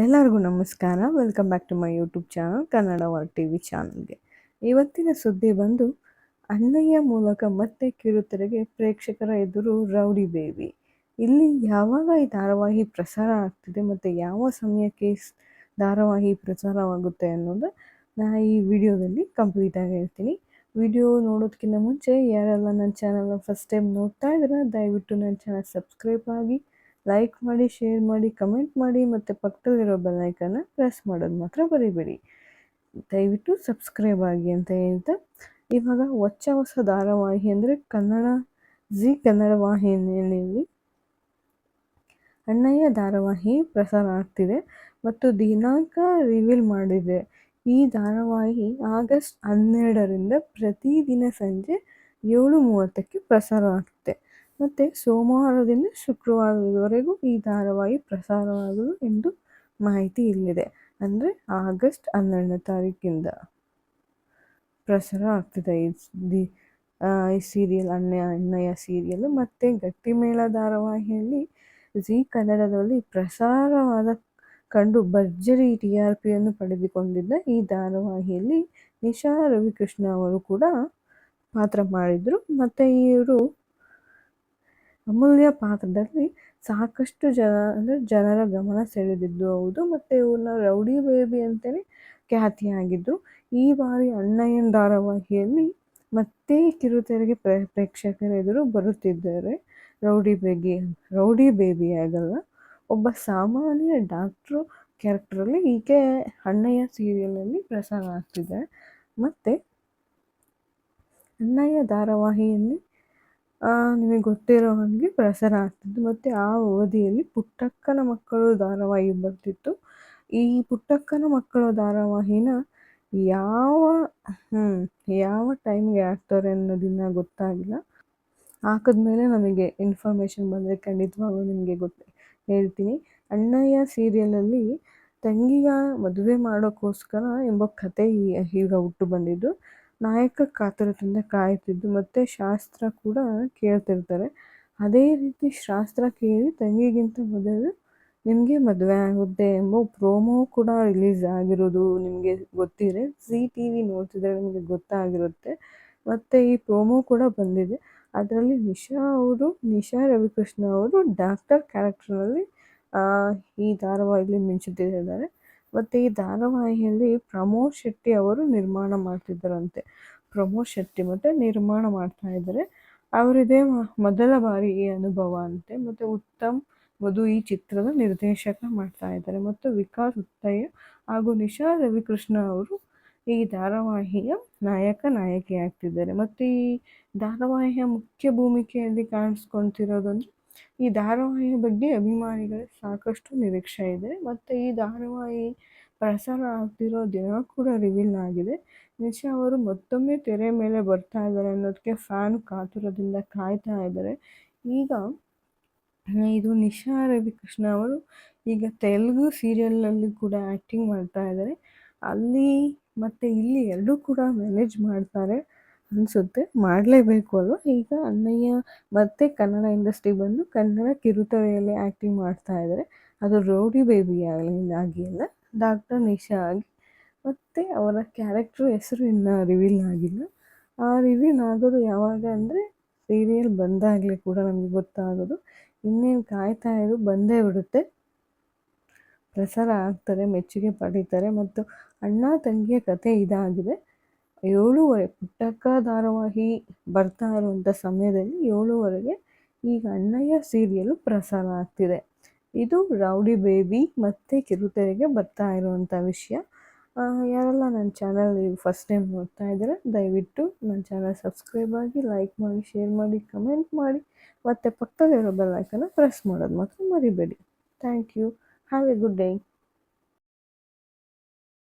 ಎಲ್ಲರಿಗೂ ನಮಸ್ಕಾರ. Welcome back to my YouTube channel Kannada var T V ಚಾನಲ್ಗೆ ಇವತ್ತಿನ ಸುದ್ದಿ ಬಂದು ಅಣ್ಣಯ್ಯ ಮೂಲಕ ಮತ್ತೆ ಕಿರುತೆರೆಗೆ ಪ್ರೇಕ್ಷಕರ ಎದುರು ರೌಡಿ ಬೇಬಿ ಇಲ್ಲಿ ಯಾವಾಗ ಈ ಧಾರಾವಾಹಿ ಪ್ರಸಾರ ಆಗ್ತಿದೆ ಮತ್ತು ಯಾವ ಸಮಯಕ್ಕೆ ಧಾರಾವಾಹಿ ಪ್ರಸಾರವಾಗುತ್ತೆ ಅನ್ನೋದು ನಾ ಈ ವಿಡಿಯೋದಲ್ಲಿ ಕಂಪ್ಲೀಟಾಗಿ ಹೇಳ್ತೀನಿ. ವಿಡಿಯೋ ನೋಡೋದಕ್ಕಿಂತ ಮುಂಚೆ ಯಾರೆಲ್ಲ ನನ್ನ ಚಾನಲ್ನ ಫಸ್ಟ್ ಟೈಮ್ ನೋಡ್ತಾ ಇದ್ದೀರಾ, ದಯವಿಟ್ಟು ನನ್ನ ಚಾನಲ್ ಸಬ್ಸ್ಕ್ರೈಬ್ ಆಗಿ. ಲೈಕ್ ಮಾಡಿ ಶೇರ್ ಮಾಡಿ ಕಮೆಂಟ್ ಮಾಡಿ ಮತ್ತು ಪಕ್ಕದಲ್ಲಿರೋ ಬೆಲ್ಲೈಕನ್ನ ಪ್ರೆಸ್ ಮಾಡೋದು ಮಾತ್ರ ಬರೀಬೇಡಿ ದಯವಿಟ್ಟು ಸಬ್ಸ್ಕ್ರೈಬ್ ಆಗಿ ಅಂತ ಹೇಳ್ತಾ, ಇವಾಗ ಹೊಚ್ಚ ಹೊಸ ಧಾರಾವಾಹಿ ಅಂದರೆ ಕನ್ನಡ, ಜಿ ಕನ್ನಡ ವಾಹಿನಿಯಲ್ಲಿ ಅಣ್ಣಯ್ಯ ಧಾರಾವಾಹಿ ಪ್ರಸಾರ ಆಗ್ತಿದೆ ಮತ್ತು ದಿನಾಂಕ ರಿವೀಲ್ ಮಾಡಿದೆ. ಈ ಧಾರಾವಾಹಿ ಆಗಸ್ಟ್ ಹನ್ನೆರಡರಿಂದ ಪ್ರತಿದಿನ ಸಂಜೆ ಏಳು ಮೂವತ್ತಕ್ಕೆ ಪ್ರಸಾರ ಆಗುತ್ತೆ ಮತ್ತು ಸೋಮವಾರದಿಂದ ಶುಕ್ರವಾರದವರೆಗೂ ಈ ಧಾರಾವಾಹಿ ಪ್ರಸಾರವಾಗಲು ಎಂದು ಮಾಹಿತಿ ಇಲ್ಲಿದೆ. ಅಂದರೆ ಆಗಸ್ಟ್ ಹನ್ನೆರಡನೇ ತಾರೀಕಿಂದ ಪ್ರಸಾರ ಆಗ್ತಿದೆ. ಈ ಈ ಸೀರಿಯಲ್ ಅನ್ನ ಅಣ್ಣಯ್ಯ ಸೀರಿಯಲ್ ಮತ್ತು ಗಟ್ಟಿಮೇಳ ಧಾರಾವಾಹಿಯಲ್ಲಿ ಜಿ ಕನ್ನಡದಲ್ಲಿ ಪ್ರಸಾರವಾದ ಕಂಡು ಭರ್ಜರಿ ಟಿ ಆರ್ ಪಿಯನ್ನು ಪಡೆದುಕೊಂಡಿದ್ದ ಈ ಧಾರಾವಾಹಿಯಲ್ಲಿ ನಿಶಾ ರವಿಕೃಷ್ಣ ಅವರು ಕೂಡ ಪಾತ್ರ ಮಾಡಿದರು. ಮತ್ತು ಇವರು ಅಮೂಲ್ಯ ಪಾತ್ರದಲ್ಲಿ ಸಾಕಷ್ಟು ಜನ, ಅಂದರೆ ಜನರ ಗಮನ ಸೆಳೆದಿದ್ದು ಹೌದು. ಮತ್ತು ಇವನ್ನ ರೌಡಿ ಬೇಬಿ ಅಂತಲೇ ಖ್ಯಾತಿಯಾಗಿದ್ದು, ಈ ಬಾರಿ ಅಣ್ಣಯ್ಯನ ಧಾರಾವಾಹಿಯಲ್ಲಿ ಮತ್ತೆ ಕಿರುತೆರೆಗೆ ಪ್ರ, ಪ್ರೇಕ್ಷಕರ ಎದುರು ಬರುತ್ತಿದ್ದಾರೆ. ರೌಡಿ ಬೇಗಿ ರೌಡಿ ಬೇಬಿ ಆಗಲ್ಲ, ಒಬ್ಬ ಸಾಮಾನ್ಯ ಡಾಕ್ಟ್ರು ಕ್ಯಾರೆಕ್ಟ್ರಲ್ಲಿ ಈಕೆ ಅಣ್ಣಯ್ಯ ಸೀರಿಯಲಲ್ಲಿ ಪ್ರಸಾರ ಆಗ್ತಿದೆ. ಮತ್ತು ಅಣ್ಣಯ್ಯ ಧಾರಾವಾಹಿಯಲ್ಲಿ ನಿಮಗೆ ಗೊತ್ತಿರೋ ಹಾಗೆ ಪ್ರಸಾರ ಆಗ್ತಿತ್ತು. ಮತ್ತು ಆ ಅವಧಿಯಲ್ಲಿ ಪುಟ್ಟಕ್ಕನ ಮಕ್ಕಳು ಧಾರಾವಾಹಿ ಬರ್ತಿತ್ತು. ಈ ಪುಟ್ಟಕ್ಕನ ಮಕ್ಕಳು ಧಾರಾವಾಹಿನ ಯಾವ ಯಾವ ಟೈಮ್ಗೆ ಹಾಕ್ತಾರೆ ಅನ್ನೋದನ್ನು ಗೊತ್ತಾಗಿಲ್ಲ. ಹಾಕಿದ್ಮೇಲೆ ನಮಗೆ ಇನ್ಫಾರ್ಮೇಷನ್ ಬಂದರೆ ಖಂಡಿತವಾಗೂ ನಿಮಗೆ ಗೊತ್ತು ಹೇಳ್ತೀನಿ. ಅಣ್ಣಯ್ಯ ಸೀರಿಯಲಲ್ಲಿ ತಂಗಿಯ ಮದುವೆ ಮಾಡೋಕ್ಕೋಸ್ಕರ ಎಂಬ ಕತೆ ಈಗ ಹುಟ್ಟು ಬಂದಿದ್ದು. ನಾಯಕ ಕಾತರದಿಂದ ಕಾಯುತ್ತಿದ್ದು ಮತ್ತು ಶಾಸ್ತ್ರ ಕೂಡ ಕೇಳ್ತಿರ್ತಾರೆ. ಅದೇ ರೀತಿ ಶಾಸ್ತ್ರ ಕೇಳಿ ತಂಗಿಗಿಂತ ಮೊದಲು ನಿಮಗೆ ಮದುವೆ ಆಗುತ್ತೆ ಎಂಬ ಪ್ರೋಮೋ ಕೂಡ ರಿಲೀಸ್ ಆಗಿರೋದು ನಿಮಗೆ ಗೊತ್ತಿದೆ. ಸಿ ಟಿ ವಿ ನೋಡ್ತಿದ್ರೆ ನಿಮಗೆ ಗೊತ್ತಾಗಿರುತ್ತೆ. ಮತ್ತು ಈ ಪ್ರೋಮೋ ಕೂಡ ಬಂದಿದೆ. ಅದರಲ್ಲಿ ನಿಶಾ ಅವರು, ನಿಶಾ ರವಿಕೃಷ್ಣ ಅವರು, ಡಾಕ್ಟರ್ ಕ್ಯಾರೆಕ್ಟರ್ನಲ್ಲಿ ಈ ಧಾರಾವಾಹಿಯಲ್ಲಿ ಮಿಂಚುತ್ತಿದ್ದಾರೆ. ಮತ್ತು ಈ ಧಾರಾವಾಹಿಯಲ್ಲಿ ಪ್ರಮೋದ್ ಶೆಟ್ಟಿ ಅವರು ನಿರ್ಮಾಣ ಮಾಡ್ತಿದ್ದರಂತೆ. ಪ್ರಮೋದ್ ಶೆಟ್ಟಿ ಮತ್ತು ನಿರ್ಮಾಣ ಮಾಡ್ತಾ ಇದ್ದಾರೆ. ಅವರಿದೇ ಮೊದಲ ಬಾರಿ ಈ ಅನುಭವ ಅಂತೆ. ಮತ್ತು ಉತ್ತಮ್ ಮಧು ಈ ಚಿತ್ರದ ನಿರ್ದೇಶಕ ಮಾಡ್ತಾ ಇದ್ದಾರೆ. ಮತ್ತು ವಿಕಾಸ್ ಉತ್ತಯ್ಯ ಹಾಗೂ ನಿಶಾ ರವಿಕೃಷ್ಣ ಅವರು ಈ ಧಾರಾವಾಹಿಯ ನಾಯಕ ನಾಯಕಿ ಆಗ್ತಿದ್ದಾರೆ ಮತ್ತು ಈ ಧಾರಾವಾಹಿಯ ಮುಖ್ಯ ಭೂಮಿಕೆಯಲ್ಲಿ ಕಾಣಿಸ್ಕೊಳ್ತಿರೋದಂದ್ರೆ ಈ ಧಾರಾವಾಹಿಯ ಬಗ್ಗೆ ಅಭಿಮಾನಿಗಳ ಸಾಕಷ್ಟು ನಿರೀಕ್ಷೆ ಇದೆ. ಮತ್ತು ಈ ಧಾರಾವಾಹಿ ಪ್ರಸಾರ ಆಗ್ತಿರೋ ದಿನ ಕೂಡ ರಿವೀಲ್ ಆಗಿದೆ. ನಿಶಾ ಅವರು ಮತ್ತೊಮ್ಮೆ ತೆರೆ ಮೇಲೆ ಬರ್ತಾ ಇದ್ದಾರೆ ಅನ್ನೋದಕ್ಕೆ ಫ್ಯಾನ್ ಕಾತುರದಿಂದ ಕಾಯ್ತಾ ಇದ್ದಾರೆ. ಈಗ ಇದು ನಿಶಾ ರವಿಕೃಷ್ಣ ಅವರು ಈಗ ತೆಲುಗು ಸೀರಿಯಲ್ನಲ್ಲಿ ಕೂಡ ಆ್ಯಕ್ಟಿಂಗ್ ಮಾಡ್ತಾ ಇದ್ದಾರೆ. ಅಲ್ಲಿ ಮತ್ತು ಇಲ್ಲಿ ಎರಡೂ ಕೂಡ ಮ್ಯಾನೇಜ್ ಮಾಡ್ತಾರೆ. ಅನಿಸುತ್ತೆ. ಮಾಡಲೇಬೇಕು ಅಲ್ವಾ? ಈಗ ಅಣ್ಣಯ್ಯ ಮತ್ತೆ ಕನ್ನಡ ಇಂಡಸ್ಟ್ರಿ ಬಂದು ಕನ್ನಡ ಕಿರುತೆರೆಯಲ್ಲಿ ಆ್ಯಕ್ಟಿಂಗ್ ಮಾಡ್ತಾ ಇದ್ದಾರೆ ಅದು ರೌಡಿ ಬೇಬಿ ಆಗಿ ಅಲ್ಲ, ಡಾಕ್ಟರ್ ನಿಶಾ ಆಗಿ ಮತ್ತು ಅವರ ಕ್ಯಾರೆಕ್ಟ್ರ್ ಹೆಸರು ಇನ್ನೂ ರಿವೀಲ್ ಆಗಿಲ್ಲ. ಆ ರಿವೀಲ್ ಆಗೋದು ಯಾವಾಗ ಅಂದರೆ ಸೀರಿಯಲ್ ಬಂದಾಗಲೇ ಕೂಡ ನಮಗೆ ಗೊತ್ತಾಗೋದು. ಇನ್ನೇನು ಕಾಯ್ತಾ ಇರು, ಬಂದೇ ಬಿಡುತ್ತೆ. ಪ್ರಸಾರ ಆಗ್ತಾರೆ, ಮೆಚ್ಚುಗೆ ಪಡೀತಾರೆ. ಮತ್ತು ಅಣ್ಣ ತಂಗಿಯ ಕತೆ ಇದಾಗಿದೆ. ಏಳೂವರೆ ಪುಟ್ಟಕ್ಕ ಧಾರಾವಾಹಿ ಬರ್ತಾ ಇರುವಂಥ ಸಮಯದಲ್ಲಿ ಏಳುವರೆಗೆ ಈಗ ಅಣ್ಣಯ್ಯ ಸೀರಿಯಲು ಪ್ರಸಾರ ಆಗ್ತಿದೆ. ಇದು ರೌಡಿ ಬೇಬಿ ಮತ್ತು ಕಿರುತೆರೆಗೆ ಬರ್ತಾ ಇರುವಂಥ ವಿಷಯ. ಯಾರೆಲ್ಲ ನನ್ನ ಚಾನಲ್ ಫಸ್ಟ್ ಟೈಮ್ ನೋಡ್ತಾ ಇದ್ದಾರೆ, ದಯವಿಟ್ಟು ನನ್ನ ಚಾನಲ್ ಸಬ್ಸ್ಕ್ರೈಬ್ ಆಗಿ ಲೈಕ್ ಮಾಡಿ ಶೇರ್ ಮಾಡಿ ಕಮೆಂಟ್ ಮಾಡಿ, ಮತ್ತು ಪಕ್ಕದಲ್ಲಿರೋ ಬೆಲ್ ಐಕನ್ನ ಪ್ರೆಸ್ ಮಾಡೋದು ಮಾತ್ರ ಮರಿಬೇಡಿ. Thank you have a good day